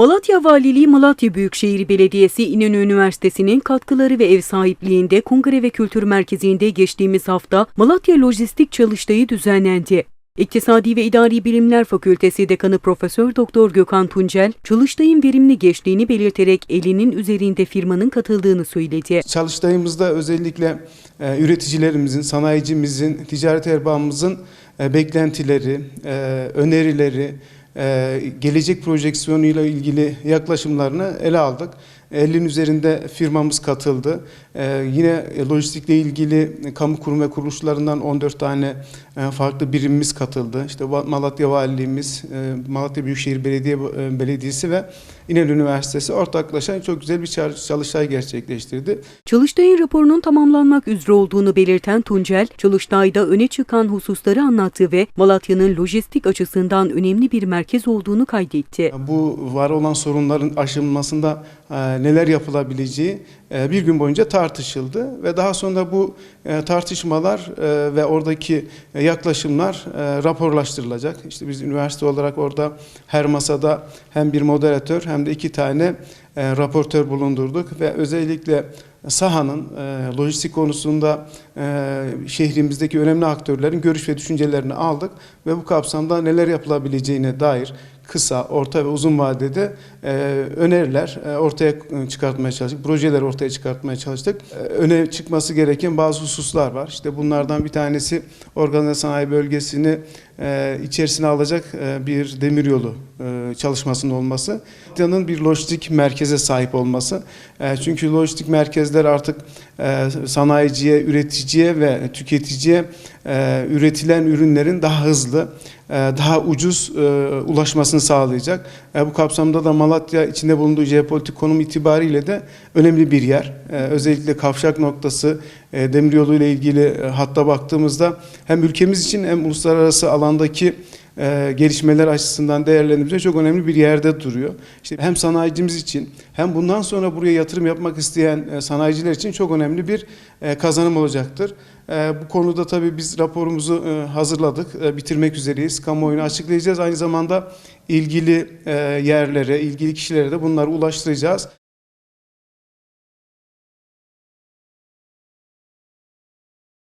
Malatya Valiliği Malatya Büyükşehir Belediyesi İnönü Üniversitesi'nin katkıları ve ev sahipliğinde Kongre ve Kültür Merkezi'nde geçtiğimiz hafta Malatya Lojistik Çalıştayı düzenlendi. İktisadi ve İdari Bilimler Fakültesi Dekanı Profesör Doktor Gökhan Tuncel, çalıştayın verimli geçtiğini belirterek elinin üzerinde firmanın katıldığını söyledi. Çalıştayımızda özellikle e, üreticilerimizin, sanayicimizin, ticaret erbabımızın e, beklentileri, e, önerileri, gelecek projeksiyonuyla ilgili yaklaşımlarını ele aldık. 50'nin üzerinde firmamız katıldı. E, yine lojistikle ilgili kamu kurum ve kuruluşlarından 14 tane e, farklı birimimiz katıldı. İşte Malatya Valiliğimiz, e, Malatya Büyükşehir Belediye e, Belediyesi ve İnönü Üniversitesi ortaklaşa çok güzel bir çalıştay gerçekleştirdi. Çalıştayın raporunun tamamlanmak üzere olduğunu belirten Tuncel, Çalıştay'da öne çıkan hususları anlattı ve Malatya'nın lojistik açısından önemli bir merkez olduğunu kaydetti. Bu var olan sorunların aşılmasında neler yapılabileceği bir gün boyunca tartışıldı ve daha sonra bu e, tartışmalar e, ve oradaki e, yaklaşımlar e, raporlaştırılacak. İşte biz üniversite olarak orada her masada hem bir moderatör hem de iki tane e, raportör bulundurduk ve özellikle sahanın e, lojistik konusunda e, şehrimizdeki önemli aktörlerin görüş ve düşüncelerini aldık ve bu kapsamda neler yapılabileceğine dair kısa, orta ve uzun vadede e, öneriler e, ortaya çıkartmaya çalıştık. Projeler ortaya çıkartmaya çalıştık. E, öne çıkması gereken bazı hususlar var. İşte bunlardan bir tanesi organize sanayi bölgesini e, içerisine alacak e, bir demiryolu e, çalışmasının olması. Malatya'nın bir lojistik merkeze sahip olması. E, çünkü lojistik merkezler artık e, sanayiciye, üreticiye ve tüketiciye e, üretilen ürünlerin daha hızlı, daha ucuz ulaşmasını sağlayacak. Bu kapsamda da Malatya içinde bulunduğu jeopolitik konum itibariyle de önemli bir yer. Özellikle kavşak noktası demiryolu ile ilgili hatta baktığımızda hem ülkemiz için hem uluslararası alandaki e, gelişmeler açısından değerlendirince çok önemli bir yerde duruyor. İşte hem sanayicimiz için hem bundan sonra buraya yatırım yapmak isteyen e, sanayiciler için çok önemli bir e, kazanım olacaktır. E, bu konuda tabii biz raporumuzu e, hazırladık, e, bitirmek üzereyiz. Kamuoyuna açıklayacağız. Aynı zamanda ilgili e, yerlere, ilgili kişilere de bunları ulaştıracağız.